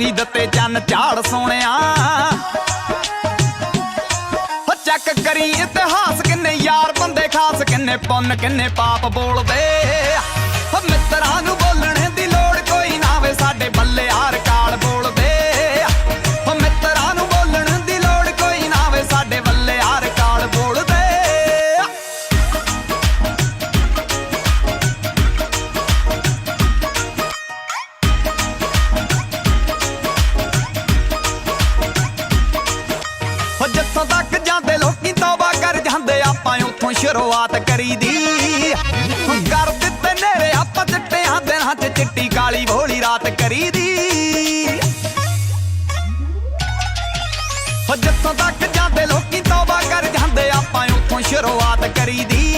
ਵੀ ਦਿੱਤੇ ਚੰਨ ਝਾੜ ਸੋਹਣਿਆ। ਹੋ ਚੱਕ ਕਰੀ ਇਤਿਹਾਸ ਕਿੰਨੇ ਯਾਰ ਬੰਦੇ, ਖਾਸ ਕਿੰਨੇ ਪੁੰਨ, ਕਿੰਨੇ ਪਾਪ ਬੋਲਦੇ। ਹੋ ਮਿੱਤਰਾਂ ਨੂੰ ਆਪਾਂ ਉੱਥੋਂ ਸ਼ੁਰੂਆਤ ਕਰੀ ਦੀ ਕਰ ਦਿੱਤੇ ਨੇਰੇ ਆਪਾਂ ਚਿੱਟਿਆਂ ਦਿਨਾਂ ਹੱਥ ਚਿੱਟੀ ਕਾਲੀ ਭੋਲੀ ਰਾਤ ਕਰੀ ਦੀ ਹੋ ਜਿੱਥੋਂ ਤੱਕ ਜਾਂਦੇ ਲੋਕੀ ਤੋਬਾ ਕਰ ਜਾਂਦੇ ਆਪਾਂ ਉੱਥੋਂ ਸ਼ੁਰੂਆਤ ਕਰੀ ਦੀ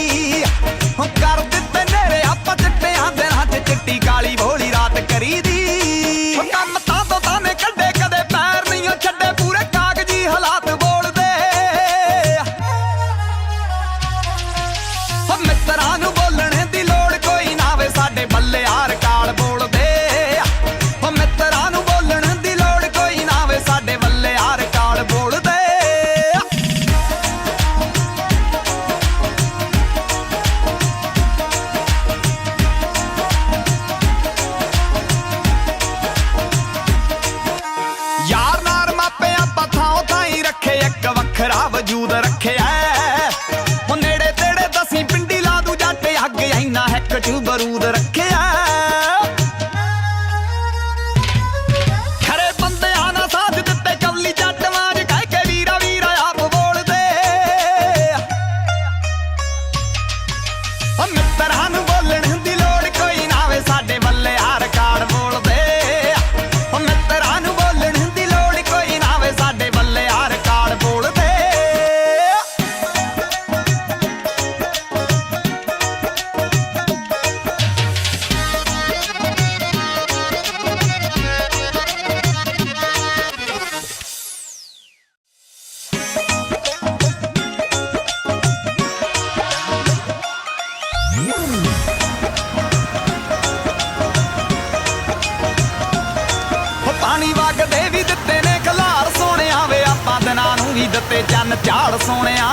ਕੰਨ ਝਾੜ ਸੋਹਣਿਆ।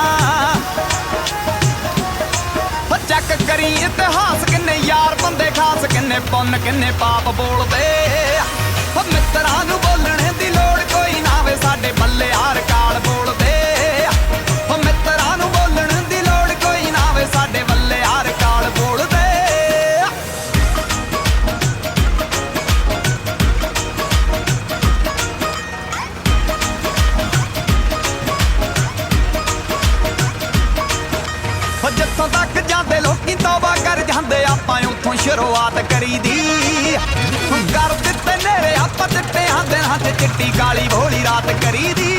ਹੋ ਚੱਕ ਕਰੀ ਇਤਿਹਾਸ ਕਿੰਨੇ ਯਾਰ ਬੰਦੇ, ਖਾਸ ਕਿੰਨੇ ਪੁੰਨ, ਕਿੰਨੇ ਪਾਪ ਬੋਲਦੇ। ਤੱਕ ਜਾਂਦੇ, ਲੋਕੀ ਤੌਬਾ ਕਰ ਜਾਂਦੇ, ਆਪਾਂ ਉੱਥੋਂ ਸ਼ੁਰੂਆਤ ਕਰੀਦੀ। ਕਰ ਦਿੱਤੇ ਨੇਰੇ ਆਪਾਂ ਦਿੱਤੇ ਹਾਂ ਦਿਨਾਂ ਤੇ ਚਿੱਟੀ ਕਾਲੀ ਭੋਲੀ ਰਾਤ ਕਰੀਦੀ।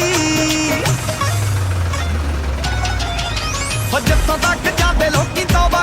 ਹੋ ਜਿੱਥੋਂ ਤੱਕ ਜਾਂਦੇ, ਲੋਕੀ ਤੌਬਾ